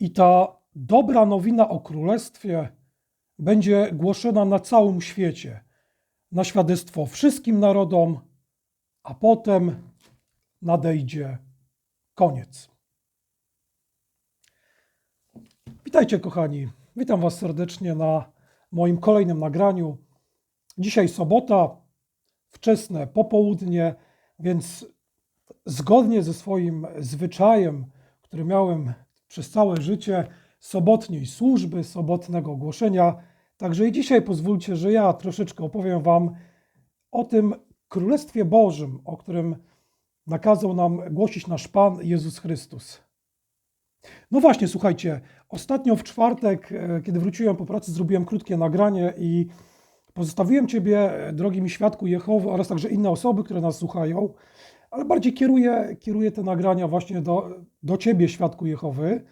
I ta dobra nowina o królestwie będzie głoszona na całym świecie, na świadectwo wszystkim narodom, a potem nadejdzie koniec. Witajcie, kochani. Witam Was serdecznie na moim kolejnym nagraniu. Dzisiaj sobota, wczesne popołudnie, więc zgodnie ze swoim zwyczajem, który miałem przez całe życie, sobotniej służby, sobotnego głoszenia, także i dzisiaj pozwólcie, że ja troszeczkę opowiem Wam o tym Królestwie Bożym, o którym nakazał nam głosić nasz Pan Jezus Chrystus. No właśnie, słuchajcie, ostatnio w czwartek, e, kiedy wróciłem po pracy, zrobiłem krótkie nagranie i pozostawiłem Ciebie, e, drogi mi świadku Jehowy, oraz także inne osoby, które nas słuchają, ale bardziej kieruję, kieruję te nagrania właśnie do, do Ciebie, świadku Jehowy,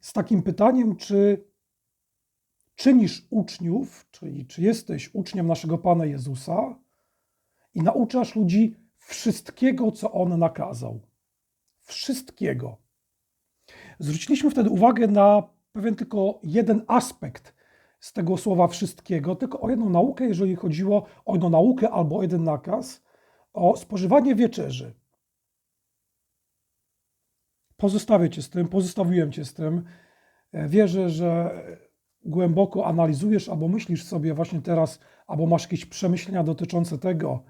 z takim pytaniem, czy czynisz uczniów, czyli czy jesteś uczniem naszego Pana Jezusa i nauczasz ludzi wszystkiego, co On nakazał. Wszystkiego. Zwróciliśmy wtedy uwagę na pewien tylko jeden aspekt z tego słowa wszystkiego, tylko o jedną naukę, jeżeli chodziło o jedną naukę albo o jeden nakaz, o spożywanie wieczerzy. Pozostawię Cię z tym, pozostawiłem Cię z tym. Wierzę, że głęboko analizujesz albo myślisz sobie właśnie teraz, albo masz jakieś przemyślenia dotyczące tego,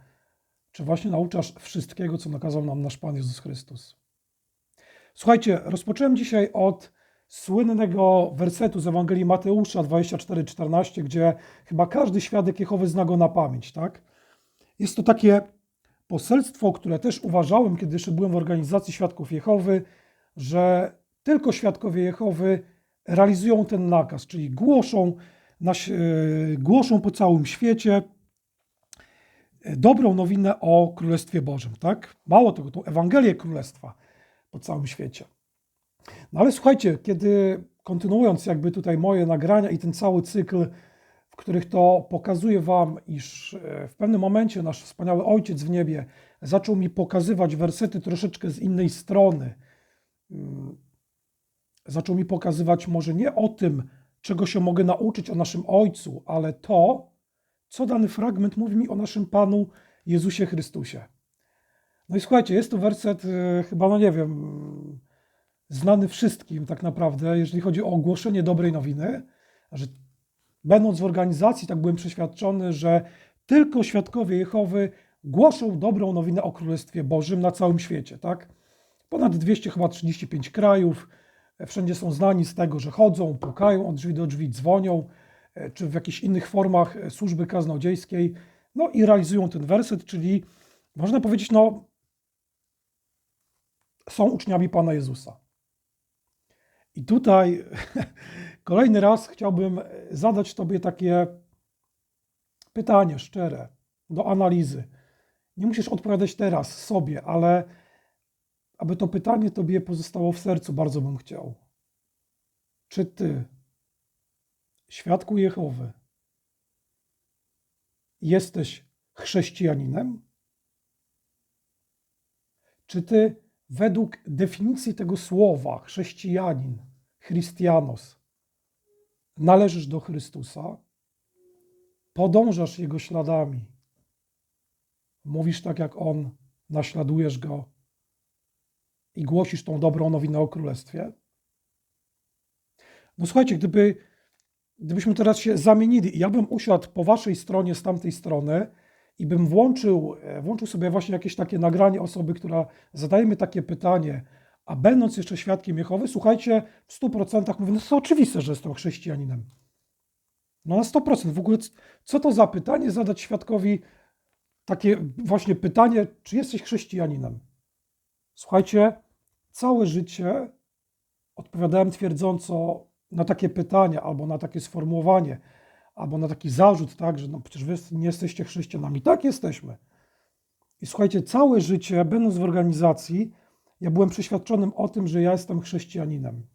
czy właśnie nauczasz wszystkiego, co nakazał nam nasz Pan Jezus Chrystus. Słuchajcie, rozpocząłem dzisiaj od słynnego wersetu z Ewangelii Mateusza 24-14, gdzie chyba każdy świadek Jehowy zna go na pamięć, tak? Jest to takie poselstwo, które też uważałem, kiedy jeszcze byłem w organizacji Świadków Jehowy, że tylko Świadkowie Jehowy realizują ten nakaz, czyli głoszą, głoszą po całym świecie dobrą nowinę o Królestwie Bożym, tak? Mało tego, tą Ewangelię Królestwa po całym świecie. No ale słuchajcie, kiedy kontynuując jakby tutaj moje nagrania i ten cały cykl, w których to pokazuję Wam, iż e, w pewnym momencie nasz wspaniały Ojciec w niebie zaczął mi pokazywać wersety troszeczkę z innej strony. Mm, zaczął mi pokazywać może nie o tym, czego się mogę nauczyć o naszym Ojcu, ale to, co dany fragment mówi mi o naszym Panu Jezusie Chrystusie. No i słuchajcie, jest to werset e, chyba, no nie wiem, znany wszystkim tak naprawdę, jeżeli chodzi o ogłoszenie dobrej nowiny, że będąc w organizacji, tak byłem przeświadczony, że tylko świadkowie Jehowy głoszą dobrą nowinę o Królestwie Bożym na całym świecie, tak? Ponad 235 krajów, e, wszędzie są znani z tego, że chodzą, pukają od drzwi do drzwi, dzwonią, e, czy w jakichś innych formach służby kaznodziejskiej, no i realizują ten werset, czyli można powiedzieć, no są uczniami Pana Jezusa. I tutaj kolejny raz chciałbym zadać Tobie takie pytanie szczere do analizy. Nie musisz odpowiadać teraz sobie, ale aby to pytanie Tobie pozostało w sercu, bardzo bym chciał. Czy Ty, świadku Jehowy, jesteś chrześcijaninem? Czy Ty według definicji tego słowa chrześcijanin, Christianos, należysz do Chrystusa, podążasz Jego śladami, mówisz tak jak On, naśladujesz Go i głosisz tą dobrą nowinę o Królestwie? No słuchajcie, gdyby, gdybyśmy teraz się zamienili ja bym usiadł po waszej stronie, z tamtej strony, i bym włączył, e, włączył sobie właśnie jakieś takie nagranie osoby, która zadaje mi takie pytanie, a będąc jeszcze świadkiem Jehowy, słuchajcie, w 100% mówię, no to oczywiste, że jestem chrześcijaninem. No na 100%. W ogóle co to za pytanie zadać świadkowi takie właśnie pytanie, czy jesteś chrześcijaninem? Słuchajcie, całe życie odpowiadałem twierdząco na takie pytania albo na takie sformułowanie – albo na taki zarzut, tak, że no przecież wy nie jesteście chrześcijanami. Tak, jesteśmy. I słuchajcie, całe życie, będąc w organizacji, ja byłem przeświadczonym o tym, że ja jestem chrześcijaninem.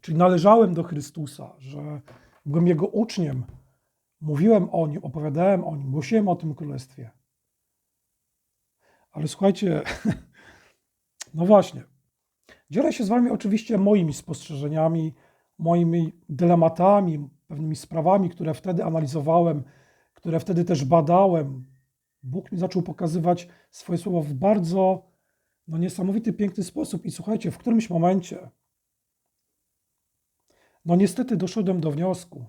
Czyli należałem do Chrystusa, że byłem Jego uczniem, mówiłem o Nim, opowiadałem o Nim, głosiłem o tym Królestwie. Ale słuchajcie, no właśnie, Dzielę się z Wami oczywiście moimi spostrzeżeniami, moimi dylematami, pewnymi sprawami, które wtedy analizowałem, które wtedy też badałem. Bóg mi zaczął pokazywać swoje słowo w bardzo no, niesamowity, piękny sposób. I słuchajcie, w którymś momencie, no niestety doszedłem do wniosku,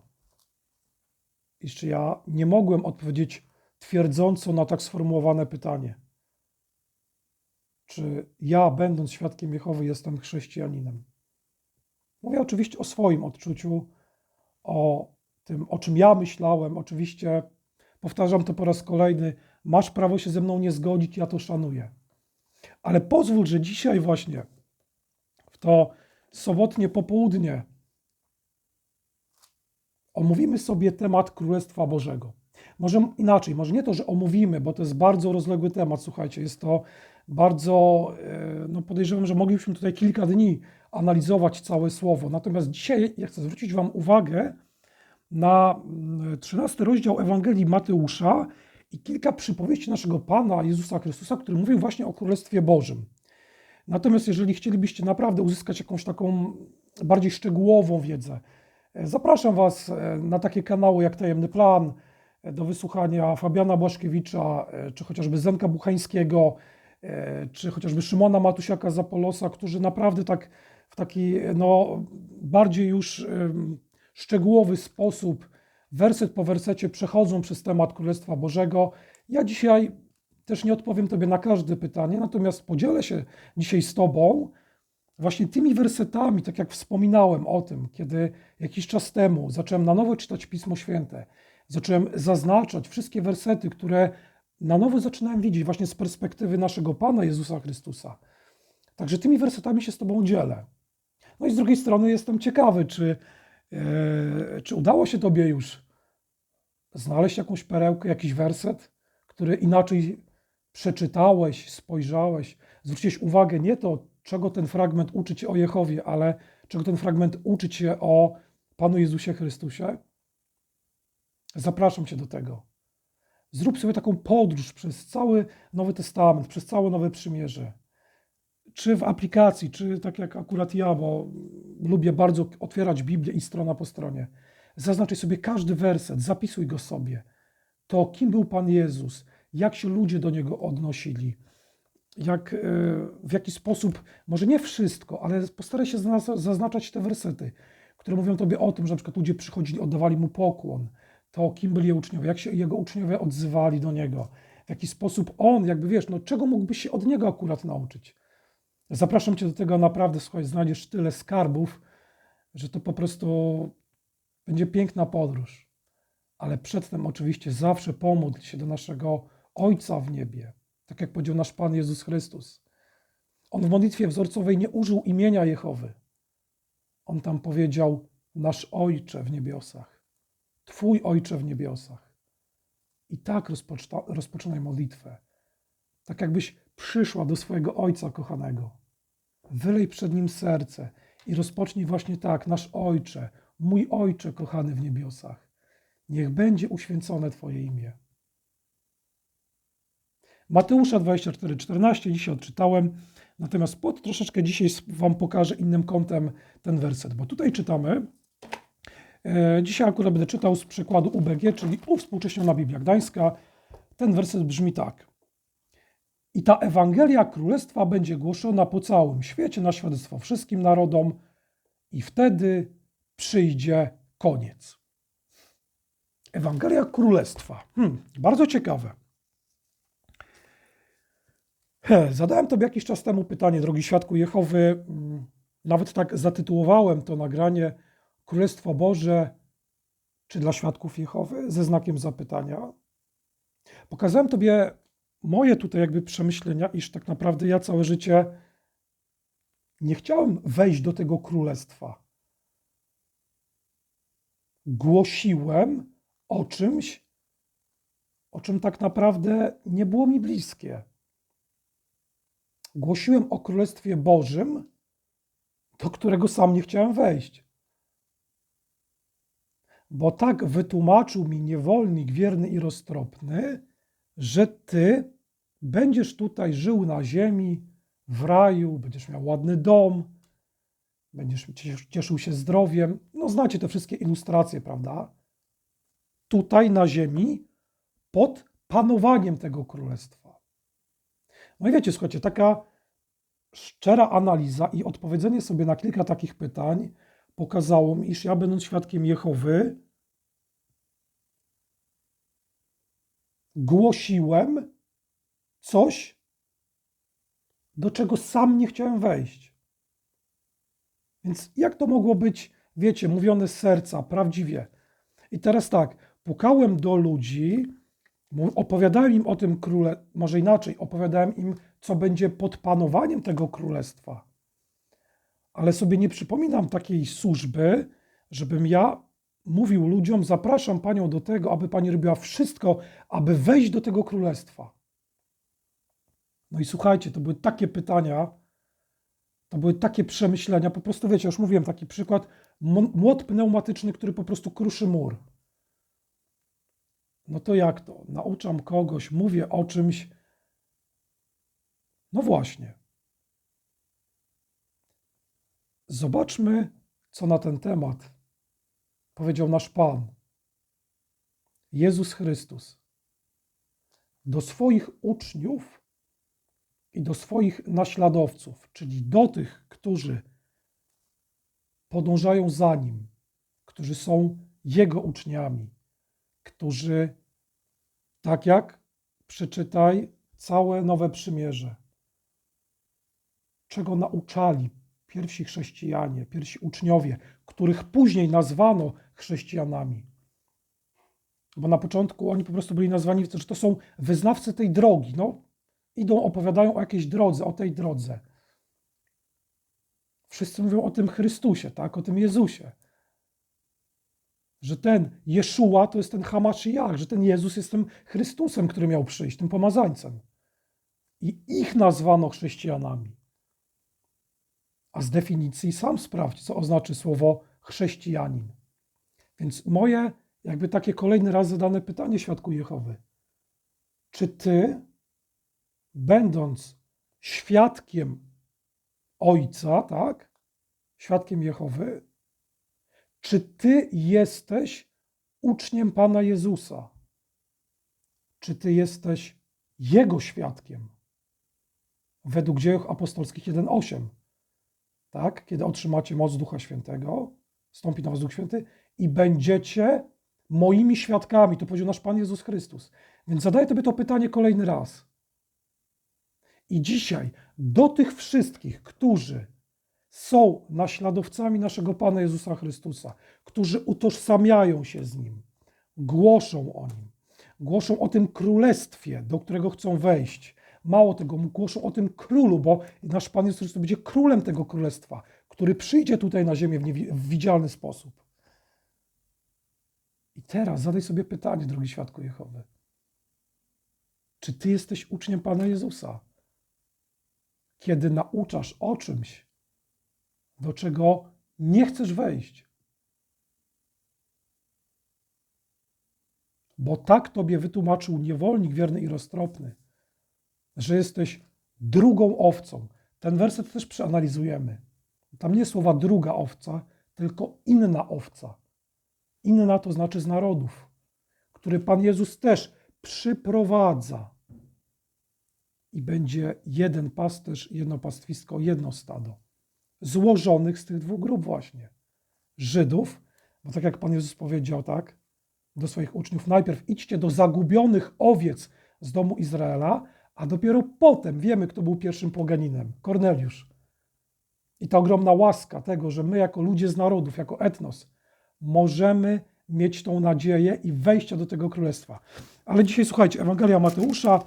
iż ja nie mogłem odpowiedzieć twierdząco na tak sformułowane pytanie. Czy ja, będąc świadkiem Jehowy, jestem chrześcijaninem? Mówię oczywiście o swoim odczuciu, o tym, o czym ja myślałem. Oczywiście powtarzam to po raz kolejny. Masz prawo się ze mną nie zgodzić, ja to szanuję. Ale pozwól, że dzisiaj właśnie, w to sobotnie popołudnie, omówimy sobie temat Królestwa Bożego. Może inaczej, może nie to, że omówimy, bo to jest bardzo rozległy temat, słuchajcie, jest to bardzo, e, no podejrzewam, że moglibyśmy tutaj kilka dni analizować całe słowo. Natomiast dzisiaj ja chcę zwrócić Wam uwagę na 13 mm, rozdział Ewangelii Mateusza i kilka przypowieści naszego Pana Jezusa Chrystusa, który mówił właśnie o Królestwie Bożym. Natomiast jeżeli chcielibyście naprawdę uzyskać jakąś taką bardziej szczegółową wiedzę, e, zapraszam Was e, na takie kanały jak Tajemny Plan, do wysłuchania Fabiana Błaszkiewicza, czy chociażby Zenka Buchańskiego, czy chociażby Szymona Matusiaka Zapolosa, którzy naprawdę tak w taki no, bardziej już szczegółowy sposób, werset po wersecie przechodzą przez temat Królestwa Bożego. Ja dzisiaj też nie odpowiem Tobie na każde pytanie, natomiast podzielę się dzisiaj z Tobą właśnie tymi wersetami, tak jak wspominałem o tym, kiedy jakiś czas temu zacząłem na nowo czytać Pismo Święte, zacząłem zaznaczać wszystkie wersety, które na nowo zaczynałem widzieć właśnie z perspektywy naszego Pana Jezusa Chrystusa. Także tymi wersetami się z Tobą dzielę. No i z drugiej strony jestem ciekawy, czy, czy udało się Tobie już znaleźć jakąś perełkę, jakiś werset, który inaczej przeczytałeś, spojrzałeś, zwróciłeś uwagę nie to, czego ten fragment uczy Cię o Jehowie, ale czego ten fragment uczy Cię o Panu Jezusie Chrystusie. Zapraszam Cię do tego. Zrób sobie taką podróż przez cały Nowy Testament, przez całe Nowe Przymierze czy w aplikacji, czy tak jak akurat ja, bo lubię bardzo otwierać Biblię i strona po stronie. Zaznaczaj sobie każdy werset, zapisuj go sobie. To, kim był Pan Jezus, jak się ludzie do Niego odnosili, jak, e, w jaki sposób, może nie wszystko, ale postaraj się zaznaczać te wersety, które mówią Tobie o tym, że na przykład ludzie przychodzili, oddawali Mu pokłon, to kim byli uczniowie, jak się Jego uczniowie odzywali do Niego, w jaki sposób On, jakby wiesz, no czego mógłbyś się od Niego akurat nauczyć. Zapraszam Cię do tego naprawdę, słuchaj, znajdziesz tyle skarbów, że to po prostu będzie piękna podróż. Ale przedtem oczywiście zawsze pomódl się do naszego Ojca w niebie, tak jak powiedział nasz Pan Jezus Chrystus. On w modlitwie wzorcowej nie użył imienia Jehowy. On tam powiedział nasz Ojcze w niebiosach, Twój Ojcze w niebiosach. I tak rozpoczynaj modlitwę. Tak jakbyś przyszła do swojego Ojca kochanego. Wylej przed Nim serce i rozpocznij właśnie tak, nasz Ojcze, mój Ojcze kochany w niebiosach. Niech będzie uświęcone Twoje imię. Mateusza 24:14 dzisiaj odczytałem, natomiast pod troszeczkę dzisiaj Wam pokażę innym kątem ten werset, bo tutaj czytamy, e, dzisiaj akurat będę czytał z przykładu UBG, czyli Uwspółcześniona Biblia Gdańska. Ten werset brzmi tak. I ta Ewangelia Królestwa będzie głoszona po całym świecie na świadectwo wszystkim narodom, i wtedy przyjdzie koniec. Ewangelia Królestwa. Hmm, bardzo ciekawe. He, zadałem Tobie jakiś czas temu pytanie, drogi świadku Jehowy. Hmm, nawet tak zatytułowałem to nagranie Królestwo Boże, czy dla świadków Jehowy, ze znakiem zapytania. Pokazałem Tobie moje tutaj jakby przemyślenia, iż tak naprawdę ja całe życie nie chciałem wejść do tego królestwa. Głosiłem o czymś, o czym tak naprawdę nie było mi bliskie. Głosiłem o Królestwie Bożym, do którego sam nie chciałem wejść. Bo tak wytłumaczył mi niewolnik wierny i roztropny, że ty Będziesz tutaj żył na ziemi, w raju, będziesz miał ładny dom, będziesz ciesz- cieszył się zdrowiem. No, znacie te wszystkie ilustracje, prawda? Tutaj na ziemi, pod panowaniem tego królestwa. No i wiecie, słuchajcie, taka szczera analiza i odpowiedzenie sobie na kilka takich pytań pokazało mi, iż ja, będąc świadkiem Jehowy, głosiłem coś, do czego sam nie chciałem wejść. Więc jak to mogło być, wiecie, mówione z serca, prawdziwie? I teraz tak, pukałem do ludzi, opowiadałem im o tym króle, może inaczej, opowiadałem im, co będzie pod panowaniem tego królestwa. Ale sobie nie przypominam takiej służby, żebym ja mówił ludziom, zapraszam panią do tego, aby pani robiła wszystko, aby wejść do tego królestwa. No i słuchajcie, to były takie pytania, to były takie przemyślenia, po prostu wiecie, już mówiłem taki przykład, młot pneumatyczny, który po prostu kruszy mur. No to jak to? Nauczam kogoś, mówię o czymś. No właśnie. Zobaczmy, co na ten temat powiedział nasz Pan, Jezus Chrystus, do swoich uczniów i do swoich naśladowców, czyli do tych, którzy podążają za Nim, którzy są Jego uczniami, którzy, tak jak przeczytaj całe Nowe Przymierze, czego nauczali pierwsi chrześcijanie, pierwsi uczniowie, których później nazwano chrześcijanami. Bo na początku oni po prostu byli nazwani, że to są wyznawcy tej drogi. No, idą, opowiadają o jakiejś drodze, o tej drodze. Wszyscy mówią o tym Chrystusie, tak? o tym Jezusie. Że ten Jeszua to jest ten Hamaszyjach, że ten Jezus jest tym Chrystusem, który miał przyjść, tym pomazańcem. I ich nazwano chrześcijanami. A z definicji sam sprawdź, co oznacza słowo chrześcijanin. Więc moje, jakby takie kolejny raz zadane pytanie świadku Jehowy. Czy ty, będąc świadkiem Ojca, tak? Świadkiem Jehowy, czy ty jesteś uczniem Pana Jezusa? Czy ty jesteś Jego świadkiem? Według dziejów apostolskich 1,8 tak? Kiedy otrzymacie moc Ducha Świętego, stąpi na was Duch Święty i będziecie moimi świadkami, to powiedział nasz Pan Jezus Chrystus. Więc zadaję Tobie to pytanie kolejny raz. I dzisiaj do tych wszystkich, którzy są naśladowcami naszego Pana Jezusa Chrystusa, którzy utożsamiają się z Nim, głoszą o Nim, głoszą o tym królestwie, do którego chcą wejść, Mało tego, głoszą o tym królu, bo nasz Pan Jezus Chrystus będzie królem tego królestwa, który przyjdzie tutaj na ziemię w, w widzialny sposób. I teraz zadaj sobie pytanie, drogi świadku Jehowy. Czy ty jesteś uczniem Pana Jezusa? Kiedy nauczasz o czymś, do czego nie chcesz wejść. Bo tak tobie wytłumaczył niewolnik wierny i roztropny że jesteś drugą owcą. Ten werset też przeanalizujemy. Tam nie słowa druga owca, tylko inna owca. Inna to znaczy z narodów, który Pan Jezus też przyprowadza. I będzie jeden pasterz, jedno pastwisko, jedno stado. Złożonych z tych dwóch grup właśnie. Żydów, bo tak jak Pan Jezus powiedział, tak, do swoich uczniów, najpierw idźcie do zagubionych owiec z domu Izraela, a dopiero potem wiemy, kto był pierwszym poganinem Korneliusz. I ta ogromna łaska tego, że my, jako ludzie z narodów, jako etnos, możemy mieć tą nadzieję i wejścia do tego królestwa. Ale dzisiaj słuchajcie, Ewangelia Mateusza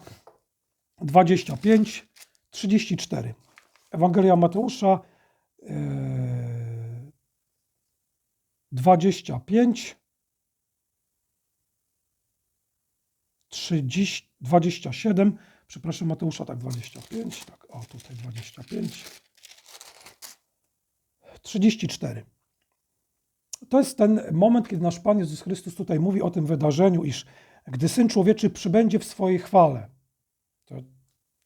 25, 34. Ewangelia Mateusza yy, 25, 30, 27, przepraszam, Mateusza, tak, 25, tak, o, tutaj 25, 34. To jest ten moment, kiedy nasz Pan Jezus Chrystus tutaj mówi o tym wydarzeniu, iż gdy Syn Człowieczy przybędzie w swojej chwale,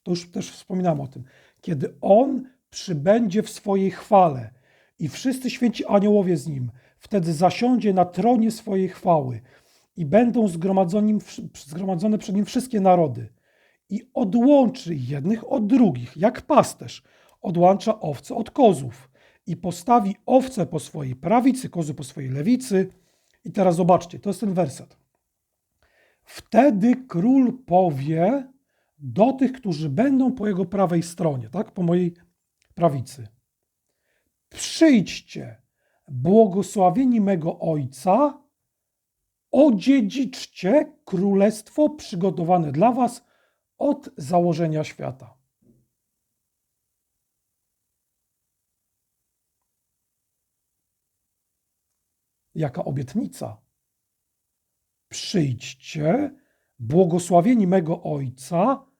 to już też wspominam o tym, kiedy On przybędzie w swojej chwale i wszyscy święci aniołowie z nim. Wtedy zasiądzie na tronie swojej chwały i będą zgromadzone, przed nim wszystkie narody. I odłączy jednych od drugich, jak pasterz odłącza owce od kozów. I postawi owce po swojej prawicy, kozy po swojej lewicy. I teraz zobaczcie, to jest ten werset. Wtedy król powie do tych, którzy będą po jego prawej stronie, tak? Po mojej prawicy. Przyjdźcie, błogosławieni mego Ojca, odziedziczcie królestwo przygotowane dla was od założenia świata. Jaka obietnica? Przyjdźcie, błogosławieni mego Ojca,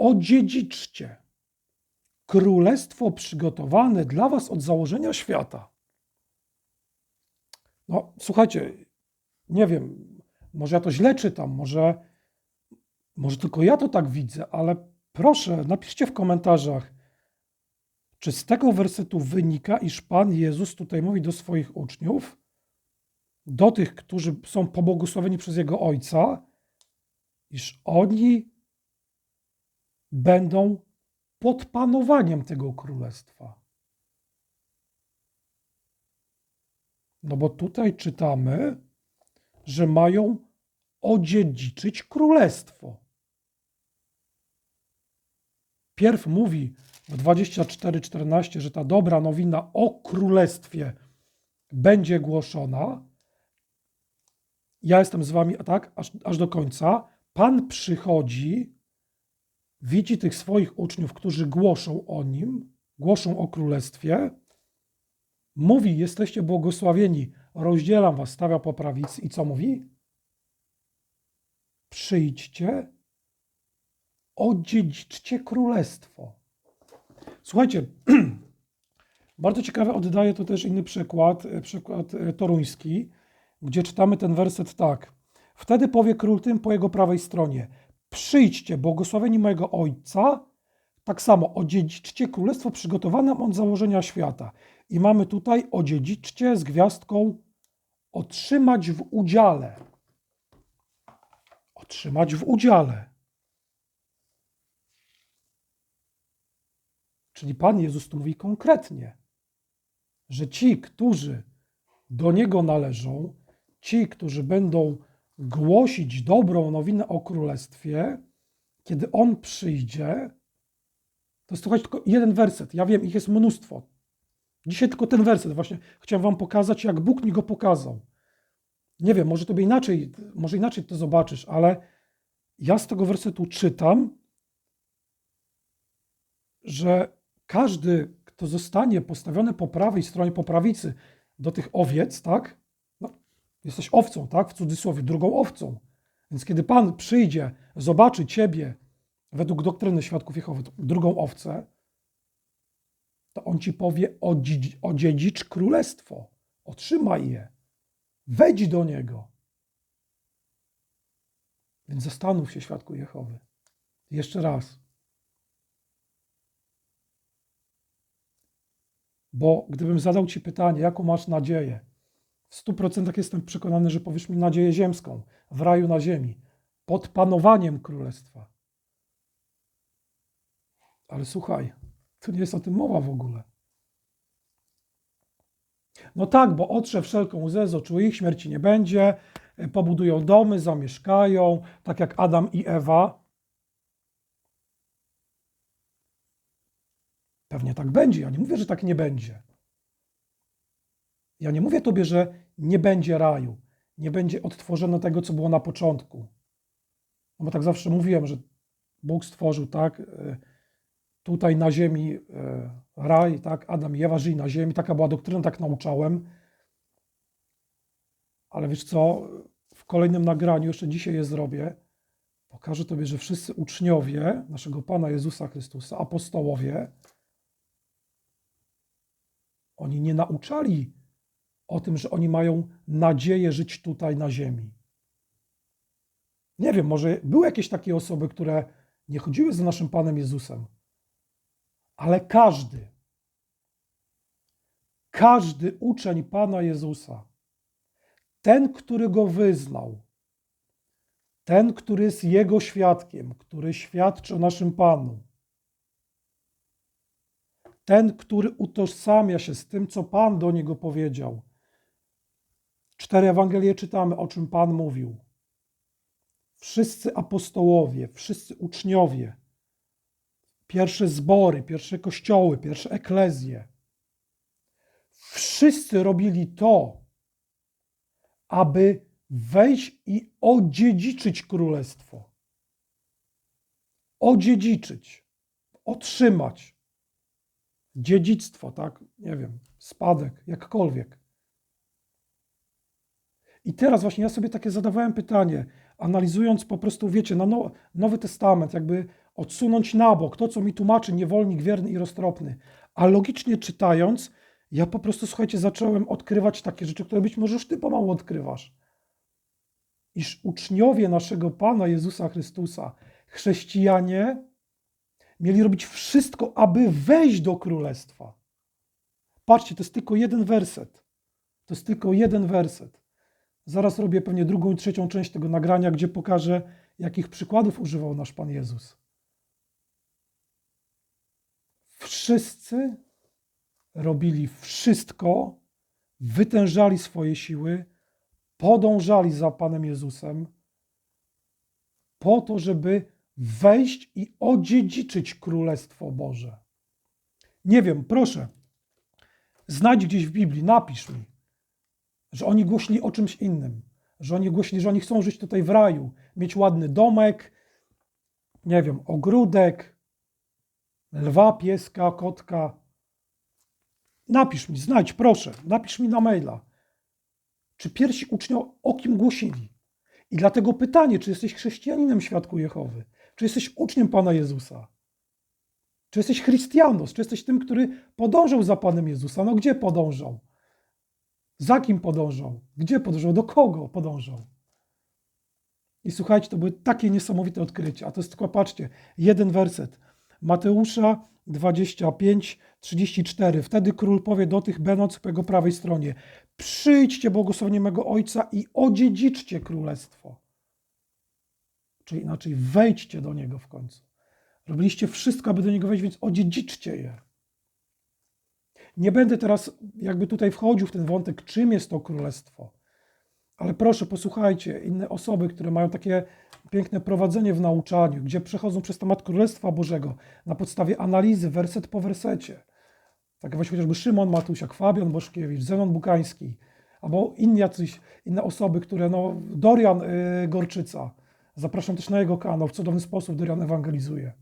odziedziczcie królestwo przygotowane dla was od założenia świata. No, słuchajcie, nie wiem, może ja to źle czytam, może, może tylko ja to tak widzę, ale proszę, napiszcie w komentarzach, czy z tego wersetu wynika, iż Pan Jezus tutaj mówi do swoich uczniów, do tych, którzy są pobłogosławieni przez Jego Ojca, iż oni będą pod panowaniem tego królestwa. No bo tutaj czytamy, że mają odziedziczyć królestwo. Pierw mówi w 24:14, że ta dobra nowina o królestwie będzie głoszona. Ja jestem z wami, tak, aż, aż do końca. Pan przychodzi, widzi tych swoich uczniów, którzy głoszą o nim, głoszą o królestwie, mówi: Jesteście błogosławieni, rozdzielam was, stawia po prawicy. I co mówi? Przyjdźcie, odziedziczcie królestwo. Słuchajcie, bardzo ciekawe oddaje to też inny przykład, przykład e, toruński, gdzie czytamy ten werset tak. Wtedy powie król tym po jego prawej stronie: Przyjdźcie, błogosławieni mojego Ojca, tak samo odziedziczcie królestwo przygotowane od założenia świata. I mamy tutaj odziedziczcie z gwiazdką otrzymać w udziale. Otrzymać w udziale. Czyli Pan Jezus tu mówi konkretnie, że ci, którzy do Niego należą, ci, którzy będą głosić dobrą nowinę o Królestwie, kiedy On przyjdzie, to jest słuchajcie, tylko jeden werset. Ja wiem, ich jest mnóstwo. Dzisiaj tylko ten werset właśnie chciałem wam pokazać, jak Bóg mi go pokazał. Nie wiem, może tobie inaczej, może inaczej to zobaczysz, ale ja z tego wersetu czytam, że każdy, kto zostanie postawiony po prawej stronie, po prawicy do tych owiec, tak? Jesteś owcą, tak? W cudzysłowie, drugą owcą. Więc kiedy Pan przyjdzie, zobaczy ciebie według doktryny świadków Jehowy, drugą owcę, to on ci powie: odziedzicz królestwo, otrzymaj je, wejdź do niego. Więc zastanów się, świadku Jehowy. Jeszcze raz. Bo gdybym zadał ci pytanie, jaką masz nadzieję, w stu procentach jestem przekonany, że powiesz mi nadzieję ziemską, w raju na ziemi, pod panowaniem królestwa. Ale słuchaj, tu nie jest o tym mowa w ogóle. No tak, bo otrze wszelką łzę z oczu ich, śmierci nie będzie, e, pobudują domy, zamieszkają, tak jak Adam i Ewa. Pewnie tak będzie. Ja nie mówię, że tak nie będzie. Ja nie mówię tobie, że nie będzie raju, nie będzie odtworzone tego, co było na początku. No bo tak zawsze mówiłem, że Bóg stworzył tak e, tutaj na ziemi e, raj, tak, Adam i Ewa żyli na ziemi, taka była doktryna, tak nauczałem. Ale wiesz co, w kolejnym nagraniu, jeszcze dzisiaj je zrobię, pokażę Tobie, że wszyscy uczniowie naszego Pana Jezusa Chrystusa, apostołowie, oni nie nauczali o tym, że oni mają nadzieję żyć tutaj na ziemi. Nie wiem, może były jakieś takie osoby, które nie chodziły za naszym Panem Jezusem, ale każdy, każdy uczeń Pana Jezusa, ten, który go wyznał, ten, który jest Jego świadkiem, który świadczy o naszym Panu, ten, który utożsamia się z tym, co Pan do niego powiedział. Cztery Ewangelie czytamy, o czym Pan mówił. Wszyscy apostołowie, wszyscy uczniowie, pierwsze zbory, pierwsze kościoły, pierwsze eklezje, wszyscy robili to, aby wejść i odziedziczyć królestwo. Odziedziczyć, otrzymać dziedzictwo, tak? Nie wiem, spadek, jakkolwiek. I teraz właśnie ja sobie takie zadawałem pytanie, analizując po prostu, wiecie, na no, Nowy Testament, jakby odsunąć na bok to, co mi tłumaczy niewolnik wierny i roztropny, a logicznie czytając, ja po prostu, słuchajcie, zacząłem odkrywać takie rzeczy, które być może już ty pomału odkrywasz. Iż uczniowie naszego Pana Jezusa Chrystusa, chrześcijanie, mieli robić wszystko, aby wejść do królestwa. Patrzcie, to jest tylko jeden werset. To jest tylko jeden werset. Zaraz robię pewnie drugą i trzecią część tego nagrania, gdzie pokażę, jakich przykładów używał nasz Pan Jezus. Wszyscy robili wszystko, wytężali swoje siły, podążali za Panem Jezusem, po to, żeby wejść i odziedziczyć Królestwo Boże. Nie wiem, proszę, znajdź gdzieś w Biblii, napisz mi, że oni głosili o czymś innym, że oni głosili, że oni chcą żyć tutaj w raju, mieć ładny domek, nie wiem, ogródek, lwa, pieska, kotka. Napisz mi, znajdź, proszę, napisz mi na maila, czy pierwsi uczniowie o kim głosili. I dlatego pytanie, czy jesteś chrześcijaninem świadku Jehowy? Czy jesteś uczniem Pana Jezusa? Czy jesteś chrystianos? Czy jesteś tym, który podążał za Panem Jezusa? No gdzie podążał? Za kim podążał? Gdzie podążał? Do kogo podążał? I słuchajcie, to były takie niesamowite odkrycia. A to jest tylko, patrzcie, jeden werset. Mateusza 25, 34. Wtedy król powie do tych będących po jego prawej stronie: Przyjdźcie, błogosławienie mego Ojca, i odziedziczcie królestwo. Czyli inaczej, wejdźcie do niego w końcu. Robiliście wszystko, aby do niego wejść, więc odziedziczcie je. Nie będę teraz jakby tutaj wchodził w ten wątek, czym jest to królestwo. Ale proszę, posłuchajcie, inne osoby, które mają takie piękne prowadzenie w nauczaniu, gdzie przechodzą przez temat Królestwa Bożego na podstawie analizy, werset po wersecie. Tak właśnie chociażby Szymon Matusiak, Fabian Boszkiewicz, Zenon Bukański, albo inni jacyś, inne osoby, które, no, Dorian y, Gorczyca, Zapraszam też na jego kanał. W cudowny sposób Dorian ewangelizuje.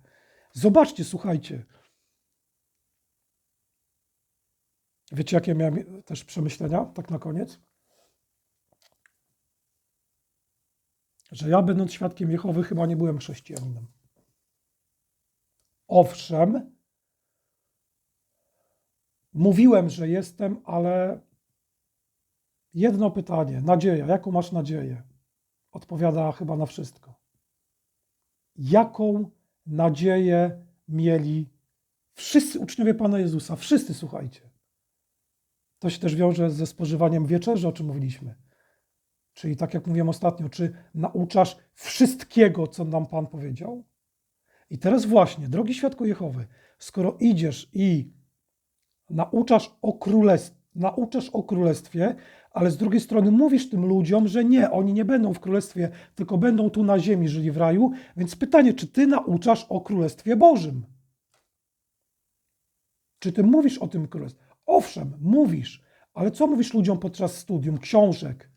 Zobaczcie, słuchajcie. Wiecie, jakie miałem też przemyślenia, tak na koniec? Że ja, będąc świadkiem Jehowy, chyba nie byłem chrześcijaninem. Owszem, mówiłem, że jestem, ale jedno pytanie: nadzieja. Jaką masz nadzieję? odpowiada chyba na wszystko. Jaką nadzieję mieli wszyscy uczniowie Pana Jezusa? Wszyscy, słuchajcie. To się też wiąże ze spożywaniem wieczerzy, o czym mówiliśmy. Czyli tak jak mówiłem ostatnio, czy nauczasz wszystkiego, co nam Pan powiedział? I teraz właśnie, drogi świadku Jehowy, skoro idziesz i nauczasz o królestwie, nauczasz o królestwie, ale z drugiej strony mówisz tym ludziom, że nie, oni nie będą w królestwie, tylko będą tu na ziemi żyli w raju. Więc pytanie, czy ty nauczasz o królestwie Bożym? Czy ty mówisz o tym królestwie? Owszem, mówisz, ale co mówisz ludziom podczas studium książek,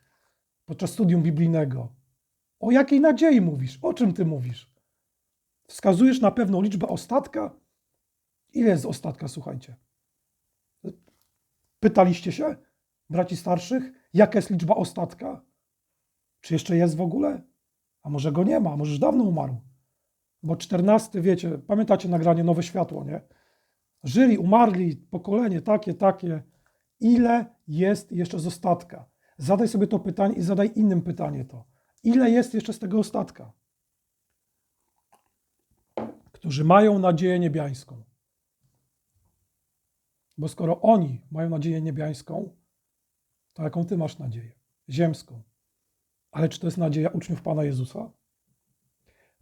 podczas studium biblijnego? O jakiej nadziei mówisz? O czym ty mówisz? Wskazujesz na pewną liczbę ostatka? Ile jest ostatka, słuchajcie? Pytaliście się, braci starszych, jaka jest liczba ostatka? Czy jeszcze jest w ogóle? A może go nie ma, może już dawno umarł. Bo czternasty, wiecie, pamiętacie nagranie Nowe Światło, nie? Żyli, umarli, pokolenie takie, takie. Ile jest jeszcze z ostatka? Zadaj sobie to pytanie i zadaj innym pytanie to. Ile jest jeszcze z tego ostatka? Którzy mają nadzieję niebiańską. Bo skoro oni mają nadzieję niebiańską, to jaką ty masz nadzieję? Ziemską. Ale czy to jest nadzieja uczniów Pana Jezusa?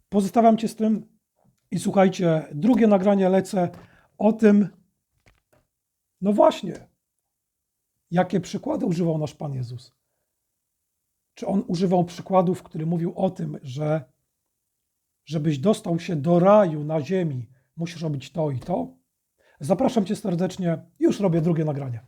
Pozostawiam cię z tym i słuchajcie, drugie nagranie lecę tym, no właśnie, jakie przykłady używał nasz Pan Jezus. Czy on używał przykładów, który mówił o tym, że żebyś dostał się do raju na ziemi, musisz robić to i to? Zapraszam cię serdecznie, już robię drugie nagranie.